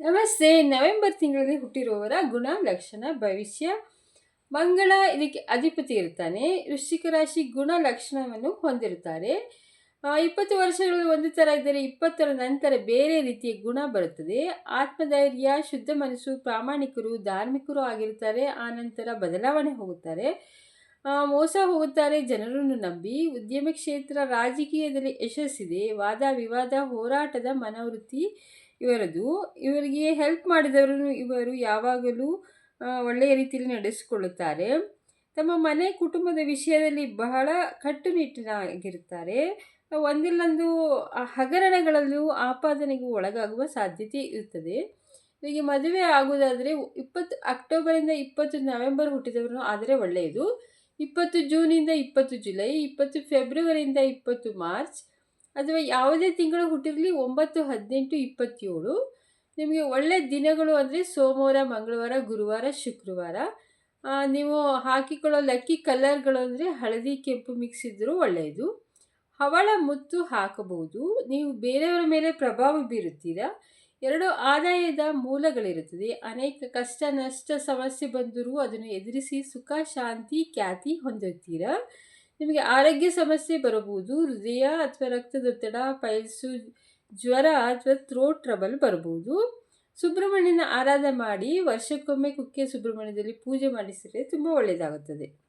ನಮಸ್ತೆ. ನವೆಂಬರ್ ತಿಂಗಳಲ್ಲಿ ಹುಟ್ಟಿರುವವರ ಗುಣ, ಲಕ್ಷಣ, ಭವಿಷ್ಯ. ಮಂಗಳ ಇದಕ್ಕೆ ಅಧಿಪತಿ ಇರ್ತಾನೆ ವೃಶ್ಚಿಕ ರಾಶಿ ಗುಣ, ಲಕ್ಷಣವನ್ನು ಹೊಂದಿರುತ್ತಾರೆ. ಇಪ್ಪತ್ತು ವರ್ಷಗಳು ಒಂದು ಥರ ಇದ್ದರೆ ಇಪ್ಪತ್ತರ ನಂತರ ಬೇರೆ ರೀತಿಯ ಗುಣ ಬರುತ್ತದೆ. ಆತ್ಮಧೈರ್ಯ, ಶುದ್ಧ ಮನಸ್ಸು, ಪ್ರಾಮಾಣಿಕರು, ಧಾರ್ಮಿಕರು ಆಗಿರ್ತಾರೆ ಆನಂತರ ಬದಲಾವಣೆ ಹೋಗುತ್ತಾರೆ. ಮೋಸ ಹೋಗುತ್ತಾರೆ. ಜನರನ್ನು ನಂಬಿ ಉದ್ಯಮ ಕ್ಷೇತ್ರ ರಾಜಕೀಯದಲ್ಲಿ ಯಶಸ್ಸಿದೆ. ವಾದ ವಿವಾದ, ಹೋರಾಟದ ಮನೋವೃತ್ತಿ ಇವರದು. ಇವರಿಗೆ ಹೆಲ್ಪ್ ಮಾಡಿದವರನ್ನು ಇವರು ಯಾವಾಗಲೂ ಒಳ್ಳೆಯ ರೀತಿಯಲ್ಲಿ ನಡೆಸಿಕೊಳ್ಳುತ್ತಾರೆ. ತಮ್ಮ ಮನೆ ಕುಟುಂಬದ ವಿಷಯದಲ್ಲಿ ಬಹಳ ಕಟ್ಟುನಿಟ್ಟಿನಾಗಿರುತ್ತಾರೆ. ಒಂದಿಲ್ಲೊಂದು ಹಗರಣಗಳಲ್ಲೂ ಆಪಾದನೆಗೂ ಒಳಗಾಗುವ ಸಾಧ್ಯತೆ ಇರುತ್ತದೆ. ಇವರಿಗೆ ಮದುವೆ ಆಗುವುದಾದರೆ ಇಪ್ಪತ್ತು, ಅಕ್ಟೋಬರಿಂದ ಇಪ್ಪತ್ತು ನವೆಂಬರ್ ಹುಟ್ಟಿದವರು ಆದರೆ ಒಳ್ಳೆಯದು. ಇಪ್ಪತ್ತು ಜೂನಿಂದ ಇಪ್ಪತ್ತು ಜುಲೈ, ಇಪ್ಪತ್ತು ಫೆಬ್ರವರಿಯಿಂದ ಇಪ್ಪತ್ತು ಮಾರ್ಚ್ ಅಥವಾ ಯಾವುದೇ ತಿಂಗಳು ಹುಟ್ಟಿರಲಿ ಒಂಬತ್ತು, ಹದಿನೆಂಟು, ಇಪ್ಪತ್ತೇಳು. ನಿಮಗೆ ಒಳ್ಳೆಯ ದಿನಗಳು ಅಂದರೆ ಸೋಮವಾರ, ಮಂಗಳವಾರ, ಗುರುವಾರ, ಶುಕ್ರವಾರ. ನೀವು ಹಾಕಿಕೊಳ್ಳೋ ಲಕ್ಕಿ ಕಲರ್ಗಳು ಅಂದರೆ ಹಳದಿ, ಕೆಂಪು ಮಿಕ್ಸ್ ಇದ್ದರೂ ಒಳ್ಳೆಯದು. ಹವಳ ಮುತ್ತು ಹಾಕಬಹುದು. ನೀವು ಬೇರೆಯವರ ಮೇಲೆ ಪ್ರಭಾವ ಬೀರುತ್ತೀರಾ? ಎರಡು ಆದಾಯದ ಮೂಲಗಳಿರುತ್ತದೆ. ಅನೇಕ ಕಷ್ಟ, ನಷ್ಟ, ಸಮಸ್ಯೆ ಬಂದರೂ ಅದನ್ನು ಎದುರಿಸಿ ಸುಖ, ಶಾಂತಿ, ಖ್ಯಾತಿ ಹೊಂದುತ್ತೀರಾ? ನಿಮಗೆ ಆರೋಗ್ಯ ಸಮಸ್ಯೆ ಬರಬಹುದು, ಹೃದಯ ಅಥವಾ ರಕ್ತದೊತ್ತಡ ಪೈಲ್ಸು, ಜ್ವರ ಅಥವಾ ಥ್ರೋಟ್ ಟ್ರಬಲ್ ಬರಬಹುದು. ಸುಬ್ರಹ್ಮಣ್ಯನ ಆರಾಧನೆ ಮಾಡಿ ವರ್ಷಕ್ಕೊಮ್ಮೆ ಕುಕ್ಕೆ ಸುಬ್ರಹ್ಮಣ್ಯದಲ್ಲಿ ಪೂಜೆ ಮಾಡಿಸಿದರೆ ತುಂಬ ಒಳ್ಳೆಯದಾಗುತ್ತದೆ